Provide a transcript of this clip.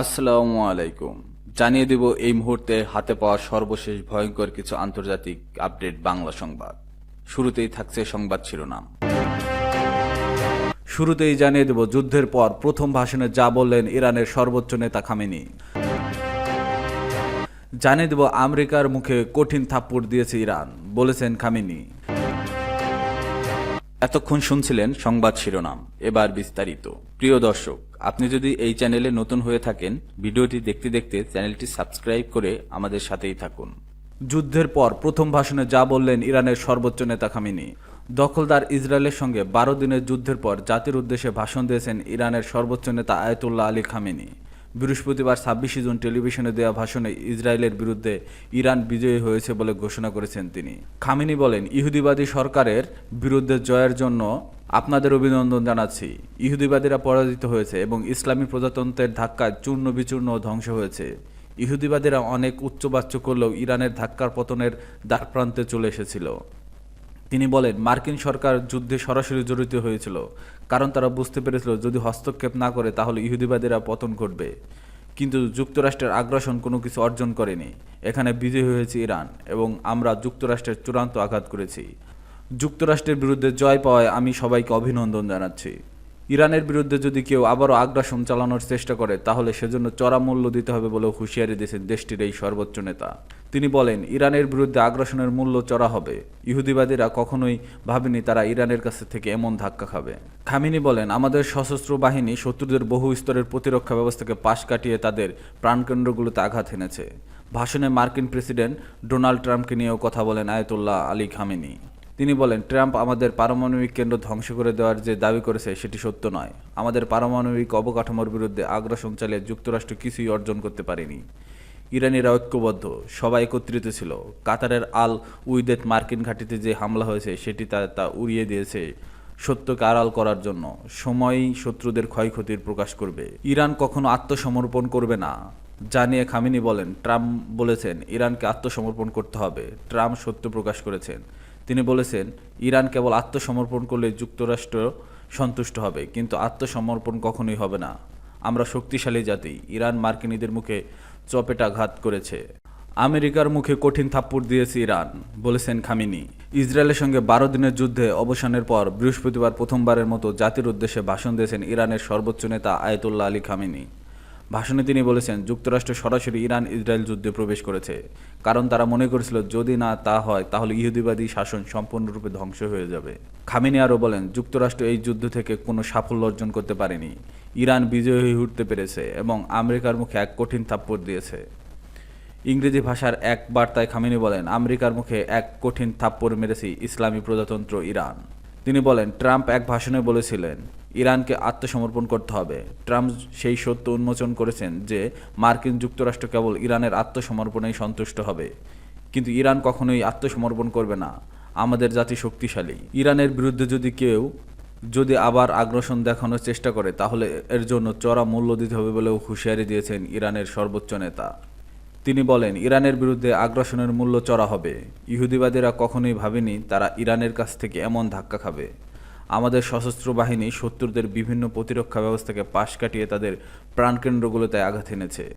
আসসালামু আলাইকুম। জানিয়ে দেব এই মুহূর্তে হাতে পাওয়া সর্বশেষ ভয়ঙ্কর কিছু আন্তর্জাতিক আপডেট বাংলা সংবাদ। শুরুতেই থাকছে সংবাদ শিরোনাম। শুরুতেই জানিয়ে দেব যুদ্ধের পর প্রথম ভাষণে যা বললেন ইরানের সর্বোচ্চ নেতা খামেনি। জানিয়ে দেব আমেরিকার মুখে কঠিন থাপ্পড় দিয়েছে ইরান, বলেছেন খামেনি। এতক্ষণ শুনছিলেন সংবাদ শিরোনাম। এবার বিস্তারিত। প্রিয় দর্শক আপনি যদি এই চ্যানেলে নতুন হয়ে থাকেন, ভিডিওটি দেখতে দেখতে চ্যানেলটি সাবস্ক্রাইব করে আমাদের সাথেই থাকুন। যুদ্ধের পর প্রথম ভাষণে যা বললেন ইরানের সর্বোচ্চ নেতা খামিনি। দখলদার ইসরায়েলের সঙ্গে বারো দিনের যুদ্ধের পর জাতির উদ্দেশ্যে ভাষণ দিয়েছেন ইরানের সর্বোচ্চ নেতা আয়তুল্লাহ আলী খামেনি। বৃহস্পতিবার ছাব্বিশে জুন টেলিভিশনে দেওয়া ভাষণে ইসরায়েলের বিরুদ্ধে ইরান বিজয়ী হয়েছে বলে ঘোষণা করেছেন তিনি। খামিনি বলেন, ইহুদিবাদী সরকারের বিরুদ্ধে জয়ের জন্য আপনাদের অভিনন্দন জানাচ্ছি। ইহুদিবাদীরা পরাজিত হয়েছে এবং ইসলামী প্রজাতন্ত্রের ধাক্কায় চূর্ণ বিচূর্ণ ধ্বংস হয়েছে। ইহুদিবাদীরা অনেক উচ্চবাচ্য করলেও ইরানের ধাক্কার পতনের দ্বারপ্রান্তে চলে এসেছিল। তিনি বলেন, মার্কিন সরকার যুদ্ধে সরাসরি জড়িত হয়েছিল, কারণ তারা বুঝতে পেরেছিল যদি হস্তক্ষেপ না করে তাহলে ইহুদিবাদীরা পতন ঘটবে। কিন্তু যুক্তরাষ্ট্রের আগ্রাসন কোনো কিছু অর্জন করেনি। এখানে বিজয়ী হয়েছে ইরান এবং আমরা যুক্তরাষ্ট্রের চূড়ান্ত আঘাত করেছি। যুক্তরাষ্ট্রের বিরুদ্ধে জয় পাওয়ায় আমি সবাইকে অভিনন্দন জানাচ্ছি। ইরানের বিরুদ্ধে যদি কেউ আবারও আগ্রাসন চালানোর চেষ্টা করে, তাহলে সেজন্য চড়া মূল্য দিতে হবে বলেও হুঁশিয়ারি দিয়েছেন দেশটির এই সর্বোচ্চ নেতা। তিনি বলেন, ইরানের বিরুদ্ধে আগ্রাসনের মূল্য চড়া হবে। ইহুদিবাদীরা কখনোই ভাবেনি তারা ইরানের কাছ থেকে এমন ধাক্কা খাবে। খামিনি বলেন, আমাদের সশস্ত্র বাহিনী শত্রুদের বহু স্তরের প্রতিরক্ষা ব্যবস্থাকে পাশ কাটিয়ে তাদের প্রাণকেন্দ্রগুলোতে আঘাত এনেছে। ভাষণে মার্কিন প্রেসিডেন্ট ডোনাল্ড ট্রাম্পকে নিয়েও কথা বলেন আয়তুল্লাহ আলী খামেনি। তিনি বলেন, ট্রাম্প আমাদের পারমাণবিক কেন্দ্র ধ্বংস করে দেওয়ার যে দাবি করেছে সেটি সত্য নয়। আমাদের পারমাণবিক অবকাঠামোর বিরুদ্ধে আগ্রাসন চালিয়ে যুক্তরাষ্ট্র কিছুই অর্জন করতে পারেনি। ইরানিরা ঐক্যবদ্ধ সবাই একত্রিত ছিল। কাতারের আল উইদেট মার্কিন ঘাঁটিতে যে হামলা হয়েছে, সেটি তা তা উড়িয়ে দিয়েছে সত্যকে আড়াল করার জন্য। সময়ই শত্রুদের ক্ষয়ক্ষতির প্রকাশ করবে। ইরান কখনো আত্মসমর্পণ করবে না। জানিয়ে খামিনি বলেন, ট্রাম্প বলেছেন, ইরানকে আত্মসমর্পণ করতে হবে। ট্রাম্প সত্য প্রকাশ করেছেন। তিনি বলেছেন, ইরান কেবল আত্মসমর্পণ করলে যুক্তরাষ্ট্র সন্তুষ্ট হবে, কিন্তু আত্মসমর্পণ কখনোই হবে না। আমরা শক্তিশালী জাতি। ইরান মার্কিনীদের মুখে চপেটাঘাত করেছে। আমেরিকার মুখে কঠিন থাপ্পড় দিয়েছে ইরান, বলেছেন খামিনি। ইসরায়েলের সঙ্গে বারো দিনের যুদ্ধে অবসানের পর বৃহস্পতিবার প্রথমবারের মতো জাতির উদ্দেশ্যে ভাষণ দিয়েছেন ইরানের সর্বোচ্চ নেতা আয়তুল্লাহ আলী খামিনি। ভাষণে তিনি বলেছেন, যুক্তরাষ্ট্র সরাসরি ইরান ইসরায়েল যুদ্ধে প্রবেশ করেছে। কারণ তারা মনে করেছিল, যদি না তা হয়, তাহলে ইহুদিবাদী শাসন সম্পূর্ণরূপে ধ্বংস হয়ে যাবে। খামিনি আরও বলেন, যুক্তরাষ্ট্র এই যুদ্ধ থেকে কোনো সাফল্য অর্জন করতে পারেনি। ইরান বিজয়ী হয়ে উঠতে পেরেছে এবং আমেরিকার মুখে এক কঠিন থাপ্পড় দিয়েছে। ইংরেজি ভাষার এক বার্তায় খামিনি বলেন, আমেরিকার মুখে এক কঠিন থাপ্পড় মেরেছি ইসলামী প্রজাতন্ত্র ইরান। তিনি বলেন, ট্রাম্প এক ভাষণে বলেছিলেন ইরানকে আত্মসমর্পণ করতে হবে। ট্রাম্প সেই সত্য উন্মোচন করেছেন যে মার্কিন যুক্তরাষ্ট্র কেবল ইরানের আত্মসমর্পণেই সন্তুষ্ট হবে। কিন্তু ইরান কখনোই আত্মসমর্পণ করবে না। আমাদের জাতি শক্তিশালী। ইরানের বিরুদ্ধে যদি কেউ যদি আবার আগ্রাসন দেখানোর চেষ্টা করে, তাহলে এর জন্য চড়া মূল্য দিতে হবে বলেও হুঁশিয়ারি দিয়েছেন ইরানের সর্বোচ্চ নেতা। তিনি বলেন, ইরানের বিরুদ্ধে আগ্রাসনের মূল্য চড়া হবে। ইহুদিবাদীরা কখনোই ভাবেনি তারা ইরানের কাছ থেকে এমন ধাক্কা খাবে। আমাদের সশস্ত্র বাহিনী শত্রুদের বিভিন্ন প্রতিরক্ষা ব্যবস্থাকে পাশ কাটিয়ে তাদের প্রাণকেন্দ্রগুলোতে আঘাত এনেছে।